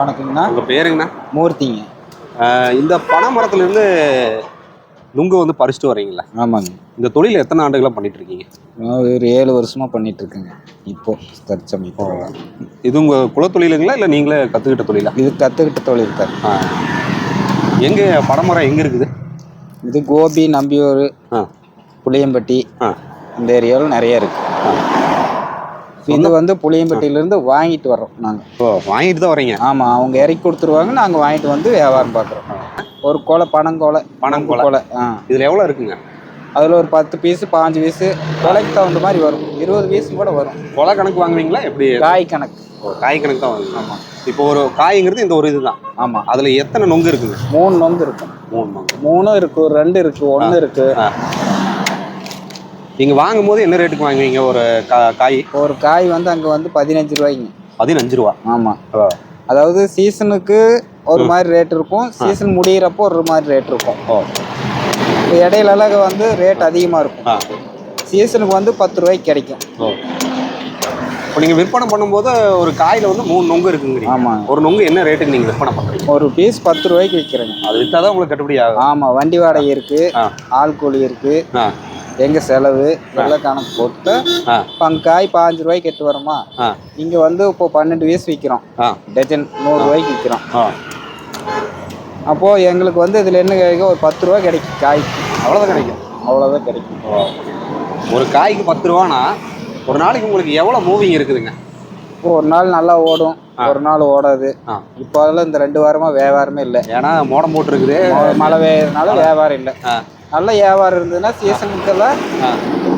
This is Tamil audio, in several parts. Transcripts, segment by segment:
வணக்கங்கண்ணா. உங்கள் பேருங்கண்ணா. மூர்த்திங்க. இந்த பனை மரத்துலேருந்து நுங்கு வந்து பறிச்சுட்டு வரீங்களா ஆமாங்க. இந்த தொழில் எத்தனை ஆண்டுகளாக பண்ணிட்டு இருக்கீங்க நான் ஒரு ஏழு வருஷமா பண்ணிட்டு இருக்கேங்க இப்போ தற்சமயம் இது உங்கள் குலத்தொழிலுங்களா இல்லை நீங்களே கற்றுக்கிட்ட தொழிலா? இது கற்றுக்கிட்ட தொழில் தான். ஆ. எங்கே பனைமரம் எங்கே இருக்குது? இது கோபி நம்பியூர் ஆ. புளியம்பட்டி ஆ. இந்த ஏரியாவில் நிறைய இருக்கு. ஆ. இது வந்து புளியம்பட்டியிலேருந்து வாங்கிட்டு வர்றோம் நாங்கள் ஓ வாங்கிட்டு தான் வரீங்க ஆமாம் அவங்க இறக்கி கொடுத்துருவாங்க நாங்கள் வாங்கிட்டு வந்து வியாபாரம் பார்க்குறோம் ஒரு கொலை பனங்கொலை பனங்கொலை. கொலை. ஆ. இதில் எவ்வளோ இருக்குங்க? அதில் ஒரு பத்து பீஸு பாஞ்சு பீஸு கொலைக்கு தகுந்த மாதிரி வரும். இருபது பீஸு கூட வரும். கொலை கணக்கு வாங்குவீங்களா? எப்படி? காய் கணக்கு. காய் கணக்கு தான் வாங்குவீங்க. ஆமாம் இப்போ ஒரு காய்ங்கிறது இந்த ஒரு இதுதான். ஆமாம் அதில் எத்தனை நொங்கு இருக்குங்க? மூணு நொந்து இருக்கும். மூணு நொங்கு. மூணும் இருக்கு ரெண்டு இருக்கு ஒன்று இருக்கு. நீங்கள் வாங்கும்போது என்ன ரேட்டுக்கு வாங்குவீங்க? ஒரு கா காய்? ஒரு காய் வந்து அங்கே வந்து பதினஞ்சு ரூபாய்ங்க. பதினஞ்சு ரூபா. ஆமாம் அதாவது சீசனுக்கு ஒரு மாதிரி ரேட் இருக்கும். சீசன் முடியிறப்போ ஒரு மாதிரி ரேட் இருக்கும். ஓ. இடையிலலாம் வந்து ரேட் அதிகமாக இருக்கும். சீசனுக்கு வந்து பத்து ரூபாய்க்கு கிடைக்கும். ஓ. இப்போ நீங்கள் விற்பனை பண்ணும்போது ஒரு காயில் வந்து மூணு நொங்கு இருக்குங்கிறீங்க. ஆமாங்க ஒரு நொங்கு என்ன ரேட்டுக்கு நீங்கள் விற்பனை பண்ணுறீங்க ஒரு பீஸ் பத்து ரூபாய்க்கு விற்கிறேங்க அது விற்றா தான் உங்களுக்கு கட்டுப்படி ஆகும். ஆமாம் வண்டி வாடகை இருக்கு. ஆ. ஆள் கூலி இருக்கு. ஆ எங்கள் செலவு எல்லாம் கணக்கு போட்டு இப்போ காய் பாஞ்சு ரூபாய்க்கு எட்டு வரோமா? இங்கே வந்து இப்போ பன்னெண்டு பீஸ் விற்கிறோம் டஜன் நூறு ரூபாய்க்கு விற்கிறோம் ஆ. அப்போது எங்களுக்கு வந்து இதில் என்ன கிடைக்கும் ஒரு பத்து ரூபா கிடைக்கும் காய்க்கு அவ்வளோதான் கிடைக்கும். அவ்வளோதான் கிடைக்கும். ஒரு காய்க்கு பத்து ரூபானா ஒரு நாளைக்கு உங்களுக்கு எவ்வளோ மூவிங் இருக்குதுங்க? இப்போ ஒரு நாள் நல்லா ஓடும். ஒரு நாள் ஓடாது. இப்போ அதெல்லாம் இந்த ரெண்டு வாரமாக வியாபாரமே இல்லை. ஏன்னா மோடம் போட்டிருக்குது. மழை- பெய்யறதுனால வியாபாரம் இல்லை. நல்ல வியாபாரம் இருந்ததுன்னா சீசனுக்கெல்லாம்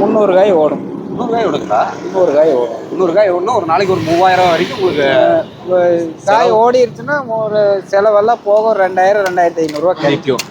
முந்நூறு காய் ஓடும். முந்நூறு காய் விடுங்களா முந்நூறு காய் ஓடும். முந்நூறு காய் ஒன்று ஒரு நாளைக்கு ஒரு மூவாயிரம் வரைக்கும் உங்களுக்கு காய் ஓடிருச்சுன்னா ஒரு செலவெல்லாம் போக ஒரு ரெண்டாயிரம் ரெண்டாயிரத்தி ஐநூறுரூவா கிடைக்கும்